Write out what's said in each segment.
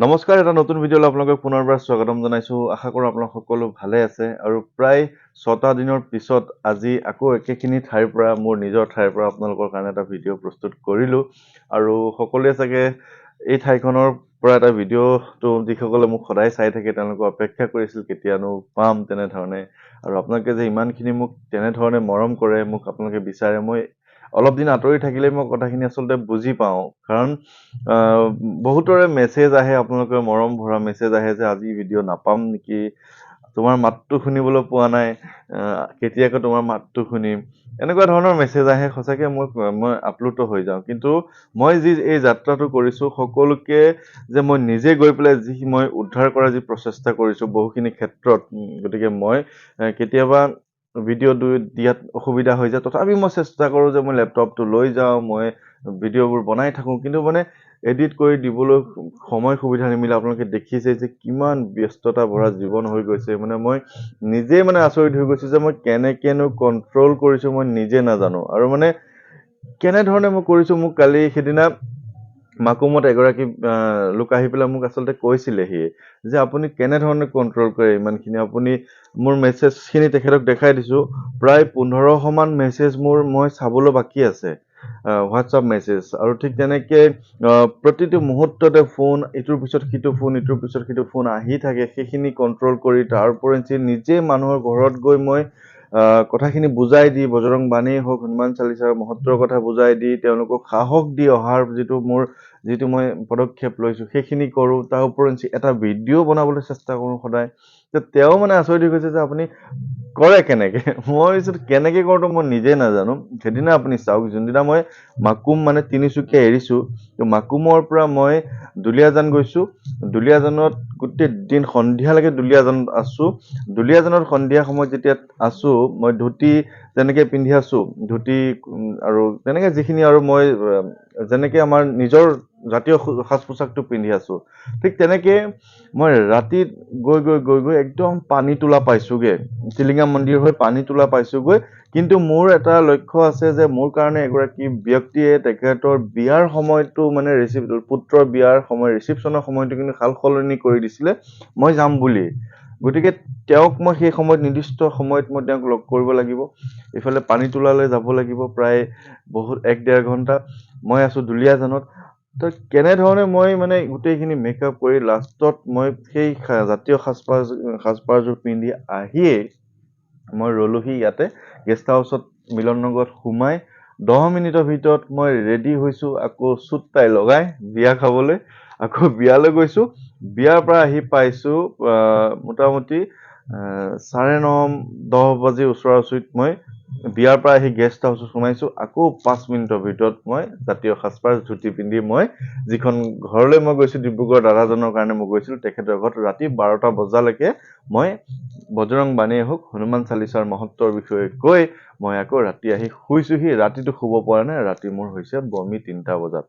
নমস্কাৰ এটা নতুন ভিডিঅ'লৈ আপোনালোকক পুনৰবাৰ স্বাগতম জনাইছোঁ। আশা কৰোঁ আপোনালোক সকলো ভালে আছে আৰু প্ৰায় ছটা দিনৰ পিছত আজি আকৌ একেখিনি ঠাইৰ পৰা মোৰ নিজৰ ঠাইৰ পৰা আপোনালোকৰ কাৰণে এটা ভিডিঅ' প্ৰস্তুত কৰিলোঁ আৰু সকলোৱে চাগে এই ঠাইখনৰ পৰা এটা ভিডিঅ'টো যিসকলে মোক সদায় চাই থাকে তেওঁলোকে অপেক্ষা কৰিছিল কেতিয়ানো পাম তেনেধৰণে। আৰু আপোনালোকে যে ইমানখিনি মোক তেনেধৰণে মৰম কৰে মোক আপোনালোকে বিচাৰে মই অলপ দিন আঁতৰি থাকিলেই মই কথাখিনি আচলতে বুজি পাওঁ। কাৰণ বহুতৰে মেছেজ আহে আপোনালোকৰ মৰম ভৰা মেছেজ আহে যে আজি ভিডিঅ' নাপাম নেকি? তোমাৰ মাতটো শুনিবলৈ পোৱা নাই। কেতিয়াকৈ তোমাৰ মাতটো শুনিম? এনেকুৱা ধৰণৰ মেছেজ আহে। সঁচাকৈ মই মই আপ্লুত হৈ যাওঁ। কিন্তু মই যি এই যাত্ৰাটো কৰিছোঁ সকলোকে যে মই নিজে গৈ পেলাই যি মই উদ্ধাৰ কৰাৰ যি প্ৰচেষ্টা কৰিছোঁ বহুখিনি ক্ষেত্ৰত গতিকে মই কেতিয়াবা ভিডিঅ' দিয়াত অসুবিধা হৈ যায়। তথাপি মই চেষ্টা কৰোঁ যে মই লেপটপটো লৈ যাওঁ মই ভিডিঅ'বোৰ বনাই থাকোঁ। কিন্তু মানে এডিট কৰি দিবলৈ সময় সুবিধা নিমিলে আপোনালোকে দেখিছে যে কিমান ব্যস্ততা ভৰা জীৱন হৈ গৈছে। মানে মই নিজেই মানে আচৰিত হৈ গৈছোঁ যে মই কেনেকেনো কণ্ট্ৰল কৰিছোঁ মই নিজে নাজানো। আৰু মানে কেনেধৰণে মই কৰিছোঁ মোক কালি সেইদিনা মাকুমত এগৰাকী লোক আহি পেলাই মোক আচলতে কৈছিলেহি যে আপুনি কেনেধৰণে কণ্ট্ৰল কৰে ইমানখিনি। আপুনি মোৰ মেছেজখিনি তেখেতক দেখাই দিছোঁ। প্ৰায় পোন্ধৰশমান মেছেজ মোৰ মই চাবলৈ বাকী আছে হোৱাটছআপ মেছেজ আৰু ঠিক তেনেকৈ প্ৰতিটো মুহূৰ্ততে ফোন ইটোৰ পিছত সিটো ফোন ইটোৰ পিছত সিটো ফোন আহি থাকে সেইখিনি কণ্ট্ৰল কৰি তাৰ উপৰিঞ্চি নিজে মানুহৰ ঘৰত গৈ মই কথাখিনি বুজাই দি বজৰং বাণী হওক হনুমান চালিচাৰ মহত্বৰ কথা বুজাই দি তেওঁলোকক সাহস দি অহাৰ যিটো মোৰ যিটো মই পদক্ষেপ লৈছোঁ সেইখিনি কৰোঁ। তাৰ উপৰিঞ্চি এটা ভিডিঅ' বনাবলৈ চেষ্টা কৰোঁ সদায় যে তেওঁ মানে আচৰিত গৈছে যে আপুনি কৰে কেনেকে? মই ভাবিছোঁ কেনেকে কৰোঁতো মই নিজে নাজানো। সেইদিনা আপুনি চাওক যোনদিনা মই মাকুম মানে তিনিচুকীয়া এৰিছোঁ তো মাকুমৰ পৰা মই দুলীয়াজান গৈছোঁ। দুলীয়াজানত গোটেই দিন সন্ধিয়ালৈকে দুলীয়াজানত আছোঁ। দুলীয়াজানত সন্ধিয়া সময়ত যেতিয়া আছোঁ মই ধুতি তেনেকে পিন্ধি আছোঁ ধুতি আৰু তেনেকে যিখিনি আৰু মই যেনেকে আমাৰ নিজৰ জাতীয় সাজ পোছাকটো পিন্ধি আছোঁ ঠিক তেনেকে মই ৰাতিত গৈ গৈ গৈ গৈ একদম পানী তোলা পাইছোঁগে। টিলিঙা মন্দিৰ হৈ পানী তোলা পাইছোঁগৈ। কিন্তু মোৰ এটা লক্ষ্য আছে যে মোৰ কাৰণে এগৰাকী ব্যক্তিয়ে তেখেতৰ বিয়াৰ সময়টো মানে ৰিচিপ পুত্ৰৰ বিয়াৰ সময় ৰিচিপশ্যনৰ সময়টো কিন্তু সাল সলনি কৰি দিছিলে। মই যাম বুলি। গতিকে তেওঁক মই সেই সময়ত নিৰ্দিষ্ট সময়ত মই তেওঁক লগ কৰিব লাগিব। ইফালে পানী তোলালৈ যাব লাগিব প্ৰায় বহুত এক ডেৰ ঘণ্টা। মই আছোঁ দুলীয়াজানত। তো কেনেধৰণে মই মানে গোটেইখিনি মেকআপ কৰি লাষ্টত মই সেই জাতীয় সাজপাৰ সাজপাৰযোৰ পিন্ধি আহিয়েই মই ৰ'লোহি ইয়াতে। গেষ্ট হাউচত মিলন নগৰত সোমাই দহ মিনিটৰ ভিতৰত মই ৰেডি হৈছোঁ আকৌ চুট টাই লগাই বিয়া খাবলৈ। আকৌ বিয়ালৈ গৈছোঁ। বিয়াৰ পৰা আহি পাইছোঁ মোটামুটি চাৰে ন দহ বাজি ওচৰা ওচৰিত মই বিয়াৰ পৰা আহি গেষ্ট হাউচত সোমাইছোঁ। আকৌ পাঁচ মিনিটৰ ভিতৰত মই জাতীয় সাজপাৰ ধুতি পিন্ধি মই যিখন ঘৰলৈ মই গৈছোঁ ডিব্ৰুগড় দাদাজনৰ কাৰণে মই গৈছিলোঁ তেখেতৰ ঘৰত ৰাতি বাৰটা বজালৈকে মই বজৰং বাণীয়ে হওক হনুমান চালিচাৰ মহত্বৰ বিষয়ে কৈ মই আকৌ ৰাতি আহি শুইছোহি। ৰাতিটো শুব পৰা নাই ৰাতি মোৰ হৈছে বমি তিনিটা বজাত।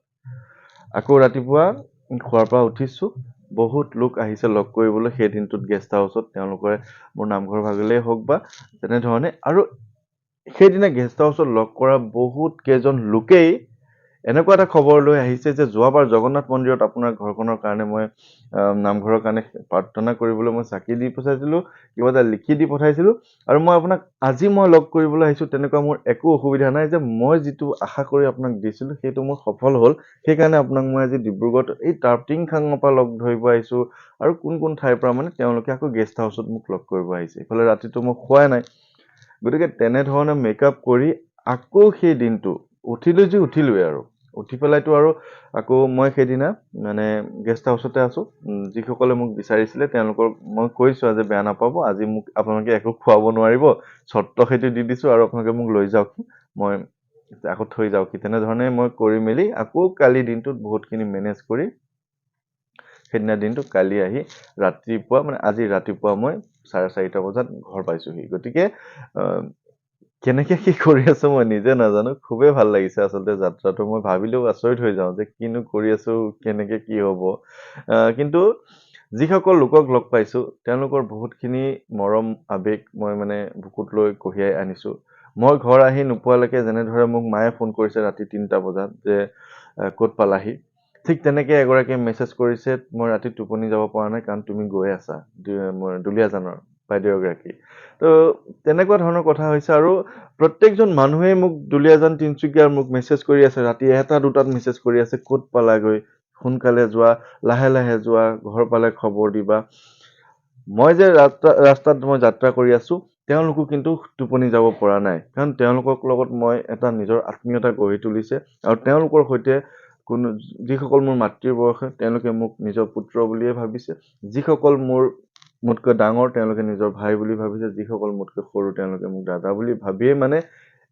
আকৌ ৰাতিপুৱা শোৱাৰ পৰা উঠিছোঁ। বহুত লোক আহিছে লগ কৰিবলৈ। সেই দিনটোত গেষ্ট হাউচত তেওঁলোকে মোৰ নামঘৰ ভাগিলেই হওক বা তেনেধৰণে। আৰু সেইদিনা গেষ্ট হাউচত লগ কৰা বহুত কেইজন লোকেই এনেকুৱা এটা খবৰ লৈ আহিছে যে যোৱাবাৰ জগন্নাথ মন্দিৰত আপোনাৰ ঘৰখনৰ কাৰণে মই নামঘৰৰ কাৰণে প্ৰাৰ্থনা কৰিবলৈ মই চাকি দি পঠাইছিলোঁ কিবা এটা লিখি দি পঠাইছিলোঁ আৰু মই আপোনাক আজি মই লগ কৰিবলৈ আহিছোঁ তেনেকুৱা মোৰ একো অসুবিধা নাই যে মই যিটো আশা কৰি আপোনাক দিছিলোঁ সেইটো মোৰ সফল হ'ল। সেইকাৰণে আপোনাক মই আজি ডিব্ৰুগড়ত এই টাৰ্টিংখাঙৰ পৰা লগ ধৰিব আহিছোঁ আৰু কোন কোন ঠাইৰ পৰা মানে তেওঁলোকে আকৌ গেষ্ট হাউচত মোক লগ কৰিব আহিছে। ইফালে ৰাতিটো মই খোৱাই নাই। গতিকে তেনেধৰণে মেকআপ কৰি আকৌ সেই দিনটো উঠিলোঁ যি উঠিলোৱেই আৰু। উঠি পেলাইতো আৰু আকৌ মই সেইদিনা মানে গেষ্ট হাউচতে আছোঁ যিসকলে মোক বিচাৰিছিলে তেওঁলোকৰ মই কৈছোঁ যে বেয়া নাপাব আজি মোক আপোনালোকে একো খুৱাব নোৱাৰিব চৰ্ত সেইটো দি দিছোঁ আৰু আপোনালোকে মোক লৈ যাওক মই আকৌ থৈ যাওক তেনেধৰণে মই কৰি মেলি আকৌ কালি দিনটোত বহুতখিনি মেনেজ কৰি সেইদিনা দিনটো কালি আহি ৰাতিপুৱা মানে আজি ৰাতিপুৱা মই চাৰে চাৰিটা বজাত ঘৰ পাইছোঁহি। গতিকে কেনেকে কি কৰি আছো মই নিজে নাজানো খুবেই ভাল লাগিছে আচলতে যাত্ৰাটো। মই ভাবিলেও আচৰিত হৈ যাওঁ যে কিনো কৰি আছো কেনেকে কি হ'ব। কিন্তু যিসকল লোকক লগ পাইছোঁ তেওঁলোকৰ বহুতখিনি মৰম আৱেগ মই মানে বুকুত লৈ কঢ়িয়াই আনিছোঁ। মই ঘৰ আহি নোপোৱালৈকে যেনেদৰে মোক মায়ে ফোন কৰিছে ৰাতি তিনিটা বজাত যে ক'ত পালাহি? ঠিক তেনেকে এগৰাকীয়ে মেছেজ কৰিছে মই ৰাতি টোপনি যাব পৰা নাই কাৰণ তুমি গৈ আছা দুলীয়াজানৰ বাইদেউ এগৰাকী তো তেনেকুৱা ধৰণৰ কথা হৈছে আৰু প্ৰত্যেকজন মানুহেই মোক দুলীয়াজান তিনচুকীয়াৰ মোক মেছেজ কৰি আছে ৰাতি এটা দুটাত মেছেজ কৰি আছে ক'ত পালাগৈ সোনকালে যোৱা লাহে লাহে যোৱা ঘৰ পালে খবৰ দিবা। মই যে ৰাস্তা ৰাস্তাত মই যাত্ৰা কৰি আছো তেওঁলোকো কিন্তু টোপনি যাব পৰা নাই। কাৰণ তেওঁলোকৰ লগত মই এটা নিজৰ আত্মীয়তা গঢ়ি তুলিছে আৰু তেওঁলোকৰ সৈতে কোনো যিসকল মোৰ মাতৃৰ বয়সে তেওঁলোকে মোক নিজৰ পুত্ৰ বুলিয়ে ভাবিছে। যিসকল মোৰ মোতকৈ ডাঙৰ তেওঁলোকে নিজৰ ভাই বুলি ভাবিছে যিসকল মোতকৈ সৰু তেওঁলোকে মোক দাদা বুলি ভাবিয়ে মানে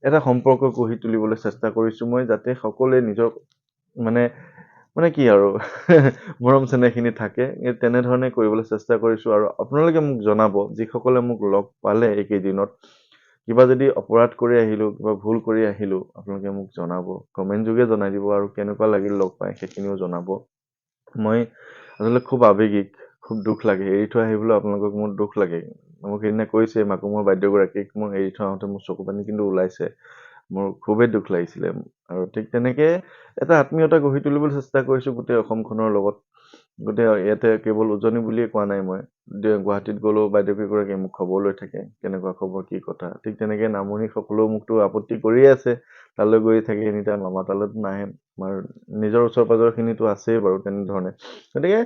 এটা সম্পৰ্ক গঢ়ি তুলিবলৈ চেষ্টা কৰিছো মই যাতে সকলোৱে নিজৰ মানে মানে কি আৰু মৰম চেনেহখিনি থাকে তেনেধৰণে কৰিবলৈ চেষ্টা কৰিছো আৰু আপোনালোকে মোক জনাব যিসকলে মোক লগ পালে এইকেইদিনত কিবা যদি অপৰাধ কৰি আহিলো কিবা ভুল কৰি আহিলো আপোনালোকে মোক জনাব কমেণ্ট যোগে জনাই দিব আৰু কেনেকুৱা লাগিল লগ পাই সেইখিনিও জনাব। মই আচলতে খুব আৱেগিক খুব দুখ লাগে। এৰি থৈ আহিবলৈ আপোনালোকক মোৰ দুখ লাগে। মোক সেইদিনা কৈছে বাইদেউগৰাকীক মই এৰি থৈ আহোঁতে মোৰ চকু পানী কিন্তু ওলাইছে। মোৰ খুবেই দুখ লাগিছিলে। আৰু ঠিক তেনেকে এটা আত্মীয়তা গঢ়ি তুলিবলৈ চেষ্টা কৰিছো গোটেই অসমখনৰ লগত। গোটেই ইয়াতে কেৱল উজনি বুলিয়ে কোৱা নাই মই। গুৱাহাটীত গ'লেও বাইদেউ কেইগৰাকীয়ে মোক খবৰ লৈ থাকে কেনেকুৱা খবৰ কি কথা। ঠিক তেনেকে সকলেও মোকতো আপত্তি কৰিয়ে আছে। তালৈ গৈ থাকে এনি টাইম আমাৰ তালৈতো নাহে। আমাৰ নিজৰ ওচৰ পাজৰখিনিতো আছেই বাৰু তেনেধৰণে। গতিকে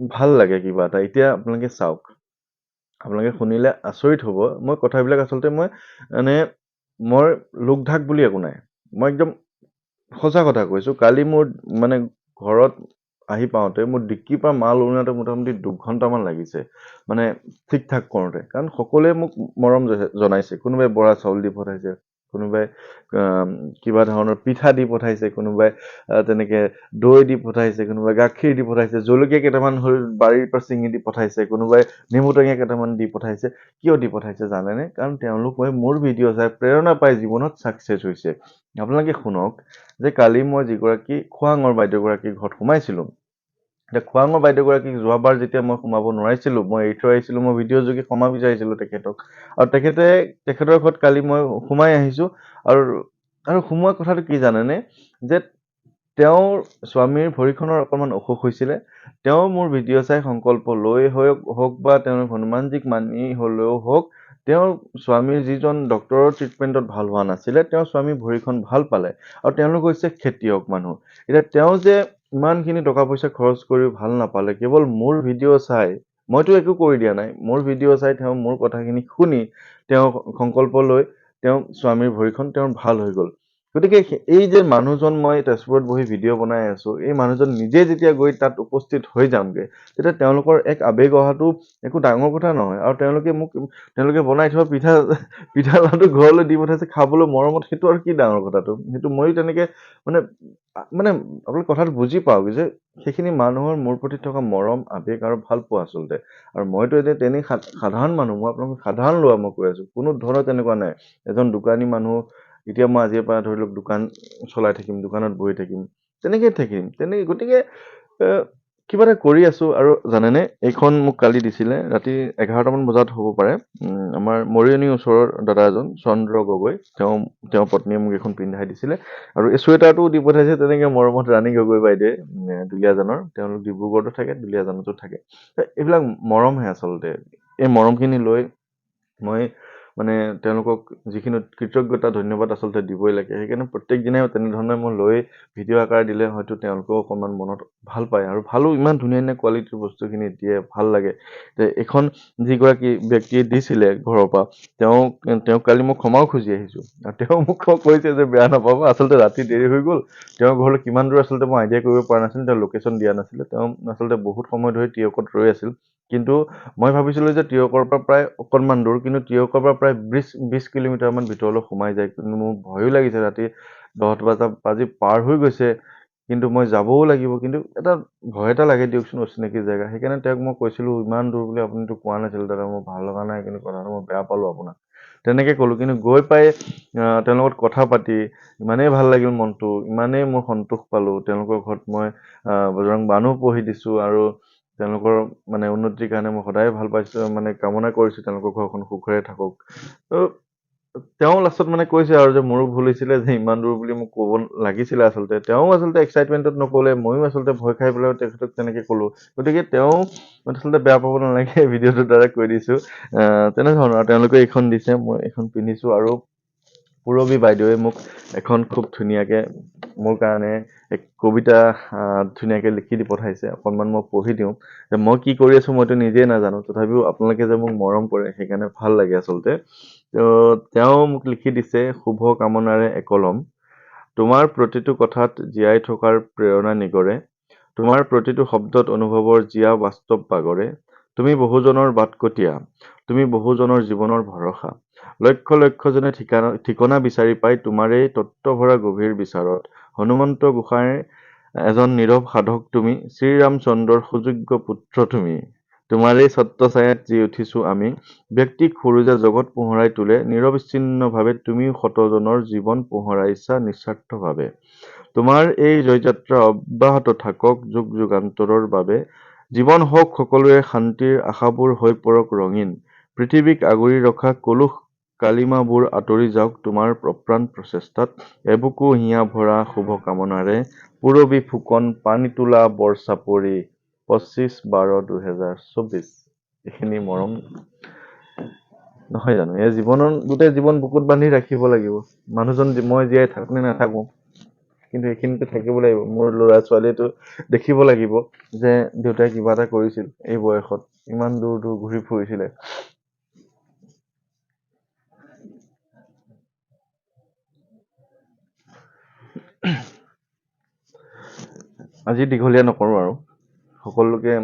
ভাল লাগে কিবা এটা। এতিয়া আপোনালোকে চাওক আপোনালোকে শুনিলে আচৰিত হ'ব। মই কথাবিলাক আচলতে মই মানে মই লোক ঢাক বুলি একো নাই। মই একদম সঁচা কথা কৈছো কালি মোৰ মানে ঘৰত আহি পাওঁতে মোৰ ডিক্কিৰ পৰা মাল ওলোৱাতে মোটামুটি দুঘণ্টামান লাগিছে। মানে ঠিক ঠাক কৰোঁতে। কাৰণ সকলোৱে মোক মৰম জনাইছে। কোনোবাই বৰা চাউল দি পঠাইছে। কোনোবাই কিবা ধৰণৰ পিঠা দি পঠাইছে, কোনোবাই তেনেকে দৈ দি পঠাইছে, কোনোবাই গাখীৰ দি পঠাইছে, জলকীয়া কেইটামান বাৰীৰ পৰা ছিঙি দি পঠাইছে, কোনোবাই নেমু টেঙা কেইটামান দি পঠাইছে, কিয় দি পঠাইছে জানেনে? কাৰণ তেওঁলোকে মোৰ ভিডিঅ' চাই প্ৰেৰণা পাই জীৱনত ছাকচেছ হৈছে। আপোনালোকে শুনক যে কালি মই যিগৰাকী খোৱাঙৰ বাইদেউগৰাকীৰ ঘৰত সোমাইছিলোঁ। এতিয়া খোৱাঙৰ বাইদেউগৰাকীক যোৱাবাৰ যেতিয়া মই সোমাব নোৱাৰিছিলোঁ মই এৰি থৈ আহিছিলোঁ মই ভিডিঅ' যোগে ক্ষমা বিচাৰিছিলোঁ তেখেতক। আৰু তেখেতে তেখেতৰ ঘৰত কালি মই সোমাই আহিছোঁ আৰু আৰু সোমোৱা কথাটো কি জানেনে? যে তেওঁৰ স্বামীৰ ভৰিখনৰ অকণমান অসুখ হৈছিলে। তেওঁ মোৰ ভিডিঅ' চাই সংকল্প লৈ হওক বা তেওঁৰ হনুমানজীক মানি হ'লেও হওক তেওঁৰ স্বামীৰ যিজন ডক্তৰৰ ট্ৰিটমেণ্টত ভাল হোৱা নাছিলে তেওঁৰ স্বামী ভৰিখন ভাল পালে। আৰু তেওঁলোক হৈছে খেতিয়ক মানুহ। এতিয়া তেওঁ যে ইমানখিনি টকা পইচা খৰচ কৰি ভাল নাপালে কেৱল মোৰ ভিডিঅ' চাই মইতো একো কৰি দিয়া নাই মোৰ ভিডিঅ' চাই তেওঁ মোৰ কথাখিনি শুনি তেওঁ সংকল্প লৈ তেওঁ স্বামীৰ ভৰিখন তেওঁৰ ভাল হৈ গ'ল। গতিকে এই যে মানুহজন মই তেজপুৰত বহি ভিডিঅ' বনাই আছো এই মানুহজন নিজে যেতিয়া গৈ তাত উপস্থিত হৈ যামগে তেতিয়া তেওঁলোকৰ এক আৱেগ অহাটো একো ডাঙৰ কথা নহয়। আৰু তেওঁলোকে মোক তেওঁলোকে বনাই থোৱা পিঠা পিঠা লাডু ঘৰলৈ দি পঠাইছে খাবলৈ মৰমত সেইটো আৰু কি ডাঙৰ কথাটো? সেইটো ময়ো তেনেকে মানে মানে আপোনালোকে কথাটো বুজি পাওক যে সেইখিনি মানুহৰ মোৰ প্ৰতি থকা মৰম আৱেগ আৰু ভাল পোৱা আচলতে। আৰু মইতো এতিয়া তেনেই সাধাৰণ মানুহ মই আপোনালোকক সাধাৰণ লোৱা মই কৈ আছো কোনো ধৰণৰ তেনেকুৱা নাই। এজন দোকানী মানুহ এতিয়া মই আজিৰ পৰা ধৰি লওক দোকান চলাই থাকিম দোকানত বহি থাকিম তেনেকেই থাকিম তেনেকে গতিকে কিবা এটা কৰি আছো আৰু জানেনে এইখন মোক কালি দিছিলে ৰাতি এঘাৰটামান বজাত হ'ব পাৰে। আমাৰ মৰিয়নিৰ ওচৰৰ দাদা এজন চন্দ্ৰ গগৈ তেওঁ তেওঁৰ পত্নীয়ে মোক এইখন পিন্ধাই দিছিলে। আৰু এই চুৱেটাৰটোও দি পঠাইছে তেনেকে মৰমত ৰাণী গগৈ বাইদেৱে দুলীয়াজানৰ তেওঁলোক ডিব্ৰুগড়তো থাকে দুলীয়াজানতো থাকে। এইবিলাক মৰমহে আচলতে। এই মৰমখিনি লৈ মই মানে তেওঁলোকক যিখিনি কৃতজ্ঞতা ধন্যবাদ আচলতে দিবই লাগে। সেইকাৰণে প্ৰত্যেক দিনাই তেনেধৰণে মই লৈ ভিডিঅ' আকাৰ দিলে হয়তো তেওঁলোকেও অকণমান মনত ভাল পায়। আৰু ভালো ইমান ধুনীয়া ধুনীয়া কোৱালিটিৰ বস্তুখিনি দিয়ে ভাল লাগে। যে এইখন যিগৰাকী ব্যক্তিয়ে দিছিলে ঘৰৰ পৰা তেওঁ তেওঁক কালি মই ক্ষমাও খুজি আহিছোঁ। আৰু তেওঁ মোক কৈছে যে বেয়া নাপাব আচলতে ৰাতি দেৰি হৈ গ'ল। তেওঁৰ ঘৰলৈ কিমান দূৰ আচলতে মই আইডিয়া কৰিব পৰা নাছিলোঁ তেওঁ লোকেশ্যন দিয়া নাছিলে। তেওঁ আচলতে বহুত সময় ধৰি টিয়কত ৰৈ আছিল। কিন্তু মই ভাবিছিলোঁ যে টিয়কৰ পৰা প্ৰায় অকণমান দূৰ কিন্তু টিয়কৰ পৰা প্ৰায় বিছ বিছ কিলোমিটাৰমান ভিতৰলৈ সোমাই যায়। কিন্তু মোৰ ভয়ো লাগিছে ৰাতি দহটা বজা বাজি পাৰ হৈ গৈছে কিন্তু মই যাবও লাগিব। কিন্তু এটা ভয় এটা লাগে দিয়কচোন অচিনাকি জেগা। সেইকাৰণে তেওঁক মই কৈছিলোঁ ইমান দূৰ বুলি আপুনিতো কোৱা নাছিল দাদা মোৰ ভাল লগা নাই কিন্তু কথাটো মই বেয়া পালোঁ আপোনাক। তেনেকে ক'লোঁ কিন্তু গৈ পাই তেওঁৰ লগত কথা পাতি ইমানেই ভাল লাগিল মনটো ইমানেই মই সন্তোষ পালোঁ। তেওঁলোকৰ ঘৰত মই বজৰং বানো পঢ়ি দিছোঁ আৰু তেওঁলোকৰ মানে উন্নতিৰ কাৰণে মই সদায় ভাল পাইছোঁ মানে কামনা কৰিছোঁ তেওঁলোকৰ ঘৰখন সুখেৰে থাকক। ত' তেওঁ লাষ্টত মানে কৈছে আৰু যে মোৰো ভুল হৈছিলে যে ইমান দূৰ বুলি মোক ক'ব লাগিছিলে আচলতে। তেওঁ আচলতে এক্সাইটমেণ্টত নক'লে ময়ো আচলতে ভয় খাই পেলাই তেখেতক তেনেকে ক'লো। গতিকে তেওঁ আচলতে বেয়া পাব নালাগে ভিডিঅ'টোৰ দ্বাৰা কৈ দিছো। তেনেধৰণৰ আৰু তেওঁলোকে এইখন দিছে মই এইখন পিন্ধিছো আৰু পূৰবী বাইদেৱে মোক এখন খুব ধুনীয়াকে মোৰ কাৰণে এক কবিতা ধুনীয়াকে লিখি দি পঠাইছে। অকণমান মই পঢ়ি দিওঁ। যে মই কি কৰি আছো মইতো নিজেই নাজানো। তথাপিও আপোনালোকে যে মোক মৰম কৰে সেইকাৰণে ভাল লাগে আচলতে। তেওঁ মোক লিখি দিছে শুভ কামনাৰে একলম। তোমাৰ প্ৰতিটো কথাত জীয়াই থকাৰ প্ৰেৰণা নিগৰে। তোমাৰ প্ৰতিটো শব্দত অনুভৱৰ জীয়া বাস্তৱ বাগৰে। তুমি বহুজনৰ বাটকটীয়া। তুমি বহুজনৰ জীৱনৰ ভৰসা। লক্ষ লক্ষজনে ঠিকানা ঠিকনা বিচাৰি পাই তোমাৰেই তত্ত্বভৰা গভীৰ বিচাৰত। হনুমন্ত গোসাঁইৰ এজন নীৰৱ সাধক তুমি শ্ৰীৰামচন্দ্ৰৰ সুযোগ্য পুত্ৰ তুমি। তোমাৰেই ছত্ৰ ছায়াত জি উঠিছো আমি ব্যক্তিক সুৰুজে জগত পোহৰাই তোলে নিৰবিচ্ছিন্নভাৱে তুমিও শতজনৰ জীৱন পোহৰাইছা নিস্বাৰ্থভাৱে। তোমাৰ এই জয়যাত্ৰা অব্যাহত থাকক যুগ যুগান্তৰৰ বাবে। জীৱন হওক সকলোৰে শান্তিৰ আশাবোৰ হৈ পৰক ৰঙীন। পৃথিৱীক আগুৰি ৰখা কলুষ কালিমাবোৰ আঁতৰি যাওক তোমাৰ অপ্ৰাণ প্ৰচেষ্টাত। এবুকু হিয়া ভৰা শুভ কামনাৰে পূৰবী ফুকন পানী তোলা বৰ চাপৰি পঁচিছ বাৰ দুহেজাৰ চৌবিছ। এইখিনি মৰম। নহয় জানো এই জীৱনৰ গোটেই জীৱন বুকুত বান্ধি ৰাখিব লাগিব। মানুহজন মই জীয়াই থাকো নে নাথাকো কিন্তু এইখিনিতো থাকিব লাগিব। মোৰ ল'ৰা ছোৱালীয়েতো দেখিব লাগিব যে দেউতাই কিবা এটা কৰিছিল এই বয়সত। ইমান দূৰ দূৰ ঘূৰি ফুৰিছিলে। আজি দীঘলীয়া নকৰোঁ আৰু। সকলোকে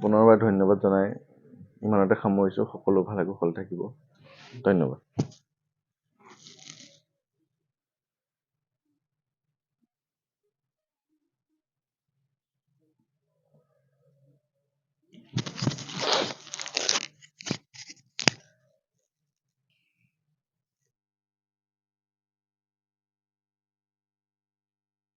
পুনৰবাৰ ধন্যবাদ জনাই। ইমানতে সামৰিছোঁ। সকলো ভালে কুশলে থাকিব। ধন্যবাদ।